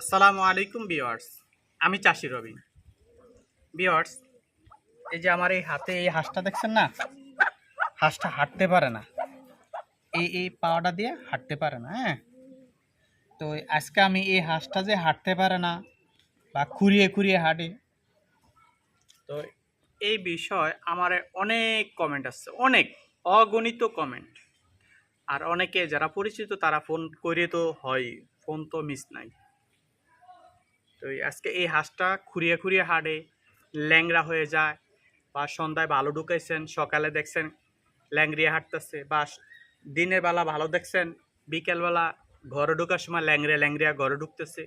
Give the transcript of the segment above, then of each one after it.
আসসালামু আলাইকুম বিওয়ার্স আমি চাষি রবি। বিওয়ার্স এই যে আমার এই হাতে এই হাঁসটা দেখছেন না? হাঁসটা হাঁটতে পারে না। এই এই পাওয়াটা দিয়ে হাঁটতে পারে না হ্যাঁ? তো আজকে আমি এই হাঁসটা যে হাঁটতে পারে না বা খুঁড়িয়ে খুঁড়িয়ে হাঁটে, তো এই বিষয় আমার অনেক কমেন্ট আসছে, অনেক অগণিত কমেন্ট আর অনেকে যারা পরিচিত তারা ফোন করে তো হয় ফোন তো মিস নাই। তো আজকে এই হাঁসটা খুঁড়িয়ে খুঁড়িয়ে হাঁটে ল্যাংরা হয়ে যায় বা সন্ধ্যায় ভালো ঢুকাইছেন, সকালে দেখছেন ল্যাংড়িয়ে হাঁটতেছে বা দিনের বেলা ভালো দেখছেন, বিকেলবেলা ঘরে ঢোকার সময় ল্যাংড়ে ল্যাংরিয়া ঘরে ঢুকতেছে।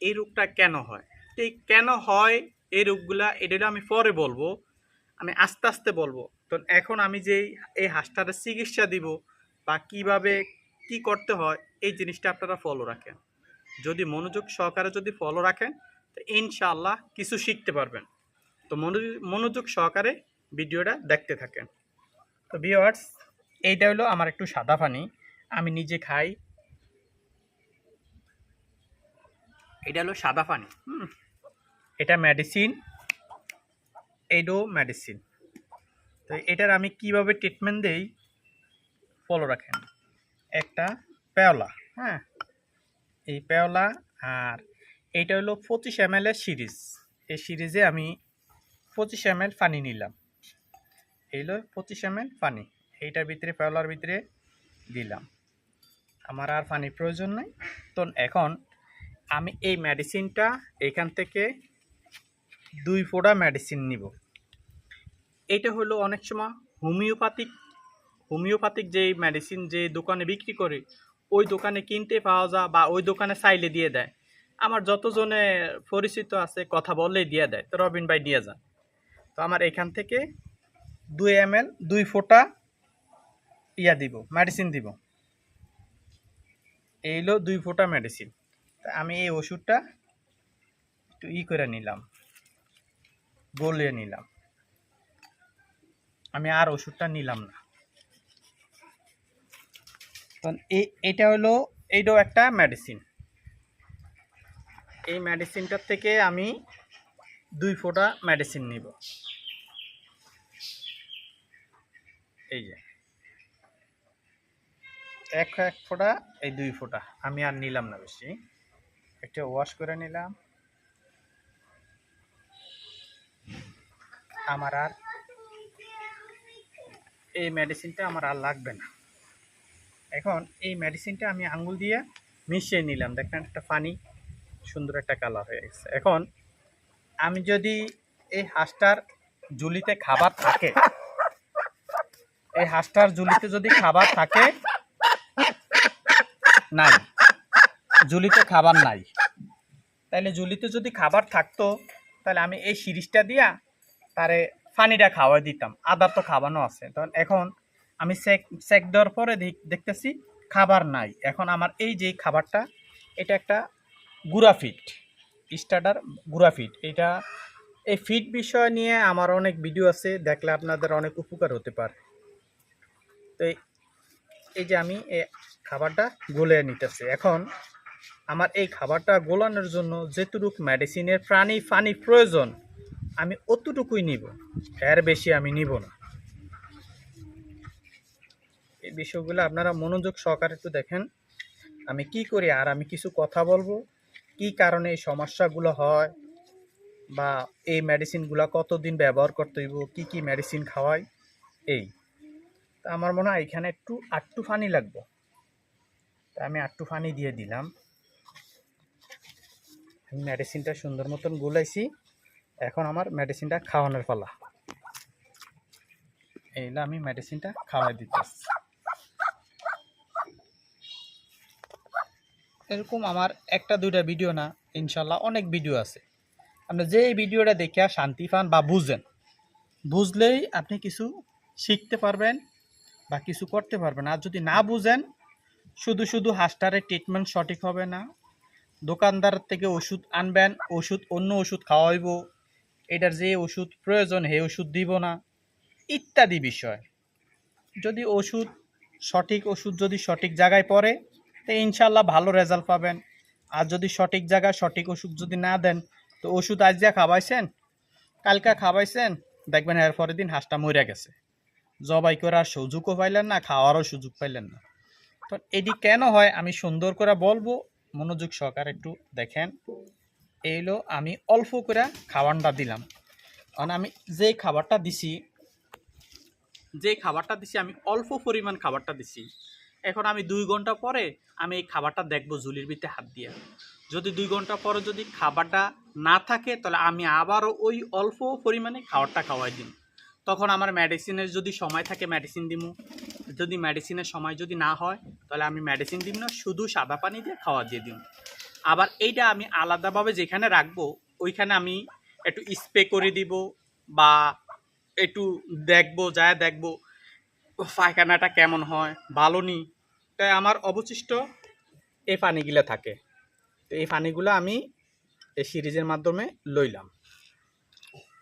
এই রোগটা কেন হয়? এই কেন হয় এই রোগগুলা এটা আমি পরে বলব, আমি আস্তে আস্তে বলব। তো এখন আমি যেই এই হাঁসটার চিকিৎসা দিব বা কীভাবে কি করতে হয়, এই জিনিসটা আপনারা ফলো রাখেন। যদি মনোযোগ সহকারে যদি ফলো রাখেন, তো ইনশাআল্লাহ কিছু শিখতে পারবেন। তো মনোযোগ সহকারে ভিডিওটা দেখতে থাকেন। তো ভিওয়ার্স এইটা হলো আমার একটু সাদা পানি। আমি নিজে খাই। এটা হলো সাদা পানি। এটা মেডিসিন এইটাও মেডিসিন তো এটার আমি কীভাবে ট্রিটমেন্ট দেই? ফলো রাখেন। একটা পেওলা হ্যাঁ। এই পেওলা আর এইটা হলো পঁচিশ এম এর সিরিজ। এই সিরিজে আমি পঁচিশ এম পানি নিলাম। এই হলো পঁচিশ এম পানি। এইটার ভিতরে, পেওলার ভিতরে দিলাম। আমার আর পানির প্রয়োজন নাই। তো এখন আমি এই মেডিসিনটা এখান থেকে দুই ফোঁটা মেডিসিন নিব। এটা হলো অনেক সময় হোমিওপ্যাথিক হোমিওপ্যাথিক যে মেডিসিন যে দোকানে বিক্রি করে ওই দোকানে কিনতে পাওয়া যায় বা ওই দোকানে চাইলে দিয়ে দেয়। আমার যতজনে পরিচিত আছে কথা বললেই দিয়ে দেয়। তো রবিন ভাই দিয়ে যান। তো আমার এখান থেকে দুই এম এল দুই ফোঁটা ইয়া দিব মেডিসিন দিব। এইলো দুই ফোঁটা মেডিসিন তা আমি এই ওষুধটা একটু ই করে নিলাম, গলিয়ে নিলাম। আমি আর ওষুধটা নিলাম না। তো এই এটা হলো এইটাও একটা মেডিসিন এই মেডিসিনটার থেকে আমি দুই ফোঁটা মেডিসিন নিব। এই যে। এক এক ফোঁটা, এই দুই ফোঁটা। আমি আর নিলাম না বেশি। একটা ওয়াশ করে নিলাম। আমার আর এই মেডিসিনটা আমার আর লাগবে না। এখন এই মেডিসিনটা আমি আঙ্গুল দিয়ে মিশিয়ে নিলাম। দেখেন একটা পানি সুন্দর একটা কালার হয়ে গেছে। এখন আমি যদি এই হাঁসটার জুলিতে খাবার থাকে, এই হাঁসটার জুলিতে যদি খাবার থাকে, নাই। জুলিতে খাবার নাই। তাহলে জুলিতে যদি খাবার থাকতো তাহলে আমি এই সিরিজটা দিয়া তারে পানিটা খাওয়াই দিতাম। আদার তো খাওয়ানো আছে। তখন এখন আমি চেক চেক দেওয়ার পরে দেখ- দেখতেছি খাবার নাই। এখন আমার এই যে খাবারটা, এটা একটা গুড়া ফিট স্টার্টার গুড়া ফিট। এটা, এই ফিট বিষয় নিয়ে আমার অনেক ভিডিও আছে, দেখলে আপনাদের অনেক উপকার হতে পারে। তো এই- যে আমি এই খাবারটা গলে নিতেছি। এখন আমার এই খাবারটা গোলানোর জন্য যেটুক মেডিসিনের প্রাণী পানি প্রয়োজন, আমি অতটুকুই নিব। এর বেশি আমি নিব না এই বিষয়গুলো আপনারা মনোযোগ সহকারে একটু দেখেন। আমি কি করি আর আমি কিছু কথা বলব? কি কারণে এই সমস্যাগুলো হয়? বা এই মেডিসিনগুলো কতদিন ব্যবহার করতে হইব? কি কি মেডিসিন খাওয়াই? এই। তা আমার মনে হয় এখানে একটু আটটু ফানি লাগবে। তা আমি আটটু ফানি দিয়ে দিলাম। আমি মেডিসিনটা সুন্দর মতন গুলাইছি। এখন আমার মেডিসিনটা খাওয়ানোর পালা। এইলে আমি মেডিসিনটা খাওয়াই দিতেছি। এরকম আমার একটা, দুইটা ভিডিও না, ইনশাল্লাহ অনেক ভিডিও আছে। আপনি যে ভিডিওটা দেখে শান্তি পান বা বুঝেন, বুঝলেই আপনি কিছু শিখতে পারবেন বা কিছু করতে পারবেন। আর যদি না বুঝেন, শুধু শুধু হাঁসটারের ট্রিটমেন্ট সঠিক হবে না, দোকানদার থেকে ওষুধ আনবেন, ওষুধ, অন্য ওষুধ খাওয়াইব, এটার যে ওষুধ প্রয়োজন, সেই ওষুধ দিব না, ইত্যাদি বিষয়। যদি ওষুধ সঠিক, ওষুধ যদি সঠিক জায়গায় পড়ে তো ইনশাল্লাহ ভালো রেজাল্ট পাবেন। আর যদি সঠিক জায়গায় সঠিক ওষুধ যদি না দেন, তো ওষুধ আজ যা খাওয়াইছেন, কালকা খাওয়াইছেন, দেখবেন এর পরের দিন হাঁসটা মরে গেছে। জবাই করার সুযোগও পাইলেন না, খাওয়ারও সুযোগ পাইলেন না। তো এটি কেন হয় আমি সুন্দর করে বলব, মনোযোগ সহকারে একটু দেখেন। এইলো আমি অল্প করে খাবারটা দিলাম। কারণ আমি যে খাবারটা দিছি যে খাবারটা দিছি, আমি অল্প পরিমাণ খাবারটা দিছি। এখন আমি দুই ঘণ্টা পরে আমি এই খাবারটা দেখব ঝুলির ভিতরে হাত দিয়ে। যদি দুই ঘণ্টা পরে যদি খাবারটা না থাকে, তাহলে আমি আবারও ওই অল্প পরিমাণে খাবারটা খাওয়াই দিন তখন আমার মেডিসিনের যদি সময় থাকে মেডিসিন দিমু। যদি মেডিসিনের সময় যদি না হয়, তাহলে আমি মেডিসিন দিব না, শুধু সাদা পানি দিয়ে খাওয়া দিয়ে দিন আবার এইটা আমি আলাদাভাবে যেখানে রাখব, ওইখানে আমি একটু স্প্রে করে দিব বা একটু দেখব, যায় দেখব, পায়খানাটা কেমন হয়, ভালো নি তাই আমার অবশিষ্ট এই পানিগুলো থাকে। তো এই পানিগুলো আমি এই সিরিজের মাধ্যমে লইলাম।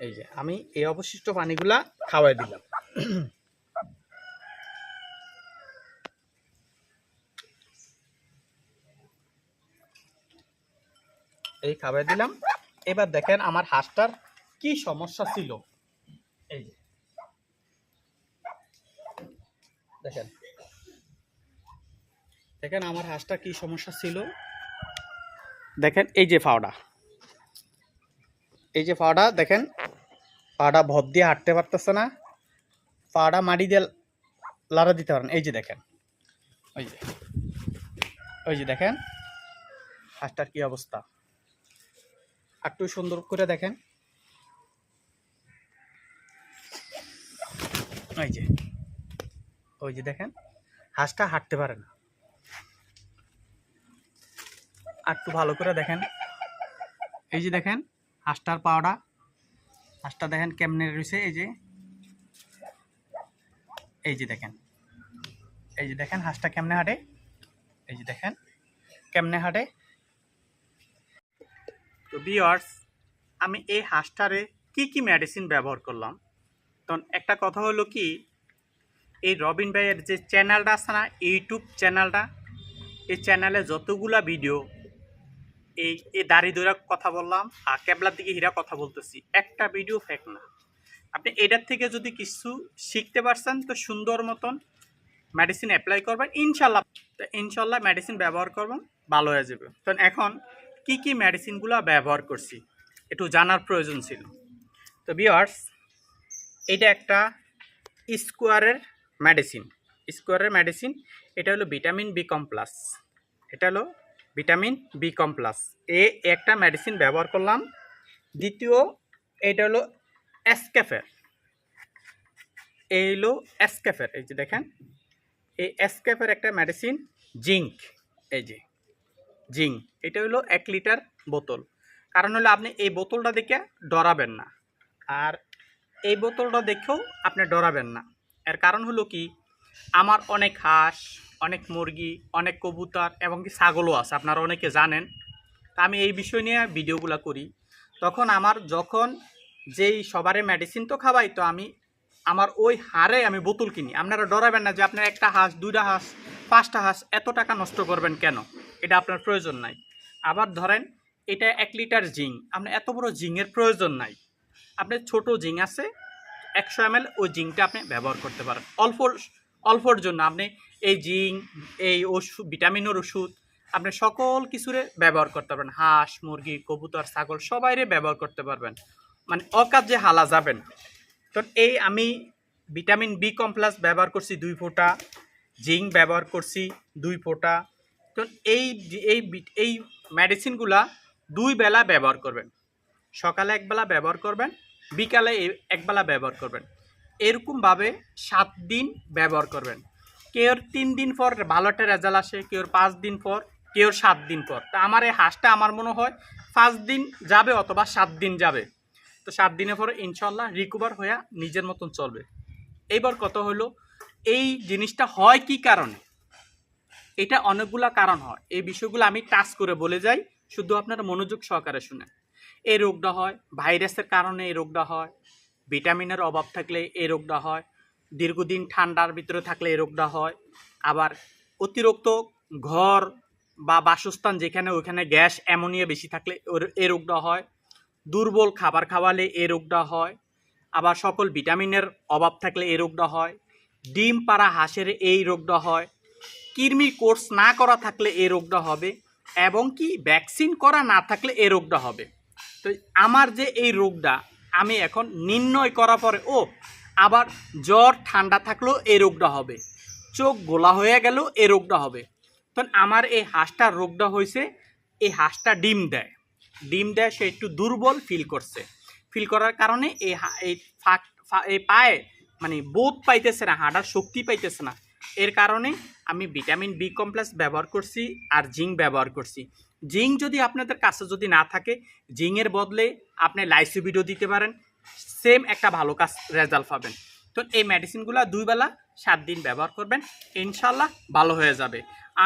এই যে, আমি এই অবশিষ্ট পানিগুলা খাওয়াই দিলাম। এই খাওয়াই দিলাম। এবার দেখেন আমার হাঁসটার কি সমস্যা ছিল। এই যে, দেখেন। দেখেন আমার হাঁসটা কি সমস্যা ছিল। দেখেন, এই যে ফাওড়া। এই যে ফাওড়া, দেখেন পাটা ভর দিয়ে হাঁটতে পারতেছে না। পাটা মাটি দিয়ে লাড়া দিতে পারেন এই যে দেখেন, ওই যে ওই যে দেখেন, হাঁসটার কি অবস্থা। একটু সুন্দর করে দেখেন। ওই যে ওই যে দেখেন, হাঁসটা হাঁটতে পারে না আর একটু ভালো করে দেখেন। এই যে দেখেন, হাঁসটার পাওয়াটা। হাঁসটা দেখেন কেমনে রয়েছে, এই যে। এই যে দেখেন। এই যে দেখেন, হাঁসটা কেমনে হাঁটে। এই যে দেখেন, কেমনে হাঁটে। তো বিয়ার্স আমি এই হাঁসটারে কি কি মেডিসিন ব্যবহার করলাম? তখন একটা কথা হলো কি, এই রবিন ভাইয়ের যে চ্যানেলটা আছে না, ইউটিউব চ্যানেলটা এই চ্যানেলে যতগুলা ভিডিও এই এই দাড়ি দৌড়া কথা বললাম, আর ক্যাবলার দিকে হীরা কথা বলতেছি। একটা ভিডিও ফেক না। আপনি এটার থেকে যদি কিছু শিখতে পারছেন, তো সুন্দর মতন মেডিসিন অ্যাপ্লাই করবেন। ইনশাল্লাহ, তো ইনশাল্লাহ মেডিসিন ব্যবহার করবেন, ভালো হয়ে যাবে। তো এখন কি কি মেডিসিনগুলো ব্যবহার করছি, একটু জানার প্রয়োজন ছিল। তো বিয়ার্স এটা একটা স্কোয়ারের মেডিসিন স্কোয়ারের মেডিসিন এটা হলো ভিটামিন বি কমপ্লাস এটা হলো ভিটামিন বি কমপ্লাস এ একটা মেডিসিন ব্যবহার করলাম। দ্বিতীয়, এটা হলো এসক্যাফের এই হলো এসক্যাফের এই যে দেখেন। এই এসক্যাফের একটা মেডিসিন জিঙ্ক এই যে জিঙ্ক এটা হলো এক লিটার বোতল। কারণ হলো আপনি এই বোতলটা দেখে ডরাবেন না। আর এই বোতলটা দেখেও আপনি ডরাবেন না। এর কারণ হলো কি? আমার অনেক হাঁস অনেক মুরগি, অনেক কবুতর এবং কি ছাগলও আছে, আপনারা অনেকে জানেন। আমি এই বিষয় নিয়ে ভিডিওগুলো করি। তখন আমার যখন যেই সবারে মেডিসিন তো খাওয়াই তো আমি আমার ওই হারে আমি বোতল কিনি। আপনারা ডরাবেন না যে আপনার একটা হাঁস, দুইটা হাঁস, পাঁচটা হাঁস, এত টাকা নষ্ট করবেন কেন? এটা আপনার প্রয়োজন নাই। আবার ধরেন, এটা এক লিটার জিং, আপনার এত বড় জিংয়ের প্রয়োজন নাই। আপনার ছোট জিং আছে, একশো এম ওই জিংটা আপনি ব্যবহার করতে পারেন। অল্প, অল্পর জন্য আপনি এই জিং এই ওষুধ ভিটামিনের ওষুধ, আপনি সকল কিছুরে ব্যবহার করতে পারবেন। হাঁস, মুরগি, কবুতর, ছাগল, সবাইরে ব্যবহার করতে পারবেন। মানে অকাজে হালা যাবেন। তো এই আমি ভিটামিন বি কমপ্লাস ব্যবহার করছি দুই ফোঁটা, জিঙ্ক ব্যবহার করছি দুই ফোঁটা। তো এই এই এই মেডিসিনগুলা দুই বেলা ব্যবহার করবেন। সকালে একবেলা ব্যবহার করবেন, বিকালে একবেলা ব্যবহার করবেন। এরকমভাবে সাত দিন ব্যবহার করবেন। কেউর তিন দিন পর ভালো রেজাল্ট আসে, কেউর পাঁচ দিন পর, কেউর সাত দিন পর। তা আমার এই হাঁসটা আমার মনে হয় পাঁচ দিন যাবে অথবা সাত দিন যাবে। তো সাত দিনের পরে ইনশাল্লাহ রিকভার হয়ে নিজের মতন চলবে। এইবার কত হলো এই জিনিসটা হয় কি কারণে? এটা অনেকগুলা কারণ হয়। এই বিষয়গুলো আমি টাচ করে বলে যাই, শুধু আপনারা মনোযোগ সহকারে শুনেন। এই রোগটা হয় ভাইরাসের কারণে এই রোগটা হয় ভিটামিনের অভাব থাকলে এই রোগটা হয় দীর্ঘদিন ঠান্ডার ভিতরে থাকলে এই রোগটা হয়। আবার অতিরিক্ত ঘর বা বাসস্থান যেখানে ওইখানে গ্যাস, অ্যামোনিয়া বেশি থাকলে এই রোগটা হয়। দুর্বল খাবার খাওয়ালে এই রোগটা হয়। আবার সকল ভিটামিনের অভাব থাকলে এই রোগটা হয়। ডিম পাড়া হাঁসের এই রোগটা হয়। কৃমি কোর্স না করা থাকলে এই রোগটা হবে এবং কি ভ্যাকসিন করা না থাকলে এই রোগটা হবে। তো আমার যে এই রোগটা আমি এখন নির্ণয় করার পরে, ও আবার জ্বর, ঠান্ডা থাকলেও এই রোগটা হবে। চোখ গোলা হয়ে গেলেও এই রোগটা হবে। তখন আমার এই হাঁসটার রোগটা হয়েছে, এই হাঁসটা ডিম দেয়। ডিম দেয়, সে একটু দুর্বল ফিল করছে। ফিল করার কারণে এই এই ফাঁক এই পায়ে মানে বোধ পাইতেছে না, হাঁটার শক্তি পাইতেছে না। এর কারণে আমি ভিটামিন বি কমপ্লেক্স ব্যবহার করছি আর জিঙ্ক ব্যবহার করছি। জিঙ্ক যদি আপনাদের কাছে যদি না থাকে, জিঙ্কের বদলে আপনি লাইসোবিডো দিতে পারেন। সেম একটা ভালো কাজ রেজাল্ট পাবেন। তো এই মেডিসিনগুলো দুই বেলা সাত দিন ব্যবহার করবেন ইনশাল্লাহ ভালো হয়ে যাবে।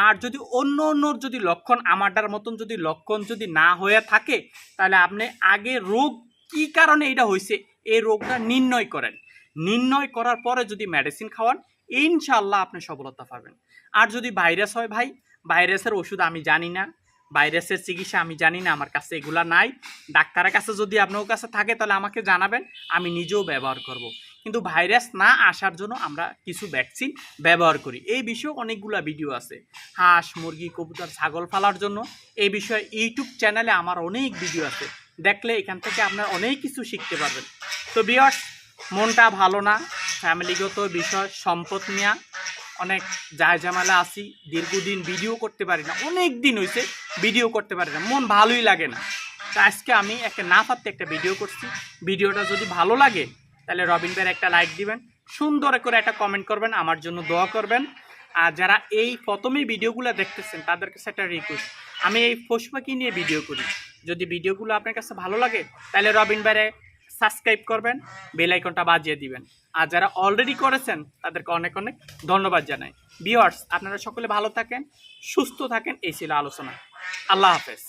আর যদি অন্য অন্য যদি লক্ষণ আমারটার মতন যদি লক্ষণ যদি না হয়ে থাকে, তাহলে আপনি আগে রোগ কি কারণে এটা হয়েছে এই রোগটা নির্ণয় করেন। নির্ণয় করার পরে যদি মেডিসিন খাওয়ান ইনশাল্লাহ আপনি সফলতা পাবেন। আর যদি ভাইরাস হয় ভাই ভাইরাসের ওষুধ আমি জানি না ভাইরাসের চিকিৎসা আমি জানি না, আমার কাছে এগুলা নাই। ডাক্তারের কাছে যদি আপনার কাছে থাকে তাহলে আমাকে জানাবেন, আমি নিজেও ব্যবহার করব। কিন্তু ভাইরাস না আসার জন্য আমরা কিছু ভ্যাকসিন ব্যবহার করি। এই বিষয়ে অনেকগুলা ভিডিও আছে। হাঁস, মুরগি, কবুতর, ছাগল ফালার জন্য। এই বিষয়ে ইউটিউব চ্যানেলে আমার অনেক ভিডিও আছে। দেখলে এখান থেকে আপনার অনেক কিছু শিখতে পারবেন। তো বিয়ার্স মনটা ভালো না। ফ্যামিলিগত বিষয়, সম্পদ নেওয়া অনেক যায় ঝামেলা আসি দীর্ঘদিন ভিডিও করতে পারি না। অনেক দিন হয়েছে ভিডিও করতে পারি না। মন ভালোই লাগে না। তো আজকে আমি একটা না পারতে একটা ভিডিও করছি। ভিডিওটা যদি ভালো লাগে, তাহলে রবিন ভাইয়ের একটা লাইক দিবেন। সুন্দর করে একটা কমেন্ট করবেন, আমার জন্য দোয়া করবেন। আর যারা এই প্রথমেই ভিডিওগুলো দেখতেছেন, তাদের কাছে একটা রিকোয়েস্ট আমি এই পশু নিয়ে ভিডিও করি। যদি ভিডিওগুলো আপনার কাছে ভালো লাগে, তাহলে রবিন ভাইরে সাবস্ক্রাইব করবেন বেল আইকনটা বাজিয়ে দিবেন। আর যারা অলরেডি করেছেন, তাদেরকে অনেক অনেক ধন্যবাদ জানাই। বিওয়ার্স আপনারা সকলে ভালো থাকেন, সুস্থ থাকেন, এই ছিল আলোচনা। আল্লাহ হাফেজ।